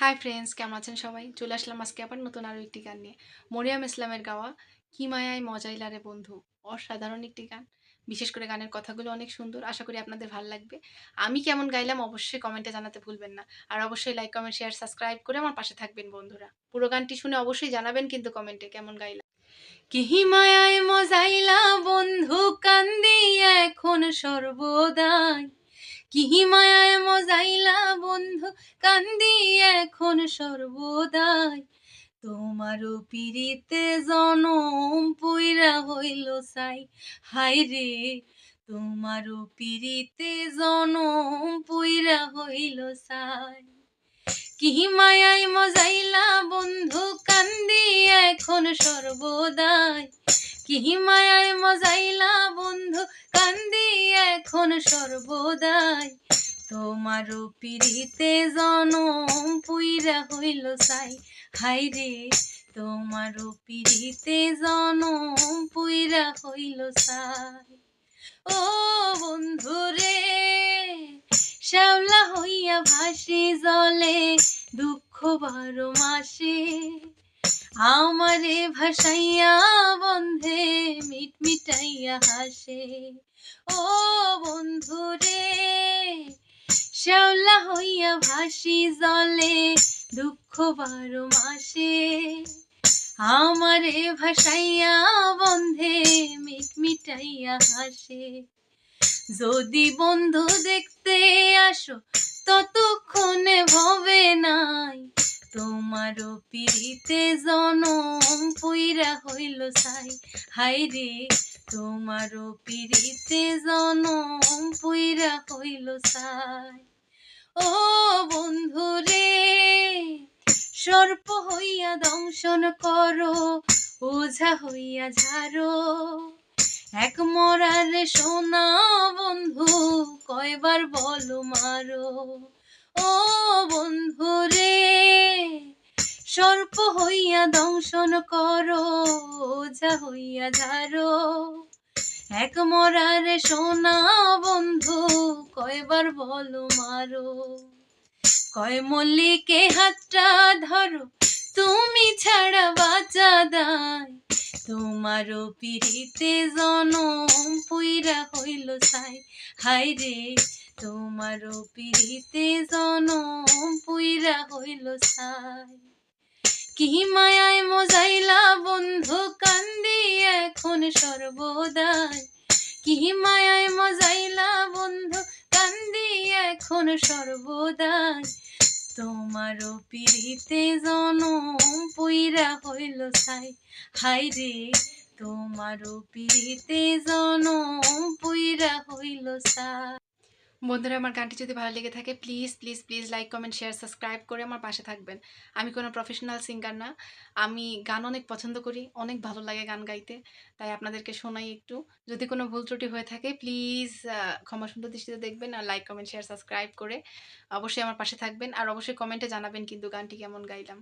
Hi friends কেমন আছেন সবাই? চলে আসলাম আজকে আবার নতুন আরও একটি গান নিয়ে। মরিয়াম ইসলামের গাওয়া কি মায়ায় মজাইলা রে বন্ধু? অসাধারণ একটি গান। বিশেষ করে গানের কথাগুলো অনেক সুন্দর, আশা করি আপনাদের ভালো লাগবে। আমি কেমন গাইলাম অবশ্যই কমেন্টে জানাতে ভুলবেন না। আর অবশ্যই লাইক কমেন্ট শেয়ার সাবস্ক্রাইব করে আমার পাশে থাকবেন বন্ধুরা। পুরো গানটি শুনে অবশ্যই জানাবেন কিন্তু কমেন্টে কেমন গাইলাম। কিহি মায়ায় মজাইলা বন্ধু, কান্দি এখন সর্বদাই। কিহি মায়ায় মজাইলা বন্ধু, কান্দি এখন সর্বদাই। তোমারও পিড়িতে জনম পুইরা হইল সাই। হাই রে তোমারও পিড়িতে জনম পুইরা হইল সাই। কিহি মায়ায় মজাইলা বন্ধু, কান্দি এখন সর্বদাই। কিহি মায়ায় মজাইলা বন্ধু এখন সর্বদাই তোমারও পিড়িতে জনম পুইরা হইল সাই। হাই রে তোমারও পিড়িতে জনম পুইরা হইল সাই। ও বন্ধু রে শ্যাওলা হইয়া ভাসি জলে দুঃখ বারো মাসে। আমারে ভাসাইয়া বন্ধে মিট মিটাইয়া হাসে ও বন্ধু রে শ্যাওলা হইয়া ভাসি জলে দুঃখ বারো মাসে আমারে ভাসাইয়া বন্ধে মিট মিটাইয়া হাসে যদি বন্ধু দেখতে আসো ততক্ষণে ভবে নাই তোমারও পিড়িতে জনম পুইরা হইল সাই। হাই রে তোমারও পিড়িতে জনম পুইরা হইল সাই। ও বন্ধু রে, সর্প হইয়া দংশন করো, ওঝা হইয়া ঝাড়ো। এক মরার সোনা বন্ধু, কয়বার বলো মারো? ও বন্ধু রে, সর্প হইয়া দংশন করো, ওঝা হইয়া ঝাড়ো। এক মরার সোনা বন্ধু, কয়বার বলো মারো? কয় মল্লিকে হাতটা ধরো, তুমি ছাড়া বাঁচা দায়। তোমারও পিড়িতে জনম পুইরা হইল সাই। হাই রে তোমারও পিড়িতে জনম পুইরা হইল সাই। কি মায়ায় মজাইলা বন্ধু কান্দি এখন সর্বদাই। কি মায়ায় মজাইলা বন্ধু কান্দি এখন সর্বদাই। তোমারও পিড়িতে জনম পইরা হইল ছাই। হাই রে তোমার পিড়িতে জনম পইরা হইল সাই বন্ধুরা, আমার গানটি যদি ভালো লেগে থাকে please please please like comment share subscribe করে আমার পাশে থাকবেন। আমি কোনো প্রফেশনাল সিঙ্গার না। আমি গান অনেক পছন্দ করি, অনেক ভালো লাগে গান গাইতে। তাই আপনাদেরকে শোনাই একটু। যদি কোনো ভুল ত্রুটি হয়ে থাকে প্লিজ ক্ষমা সুন্দর দৃষ্টিতে দেখবেন আর লাইক কমেন্ট শেয়ার সাবস্ক্রাইব করে অবশ্যই আমার পাশে থাকবেন। আর অবশ্যই কমেন্টে জানাবেন কিন্তু গানটি কেমন গাইলাম।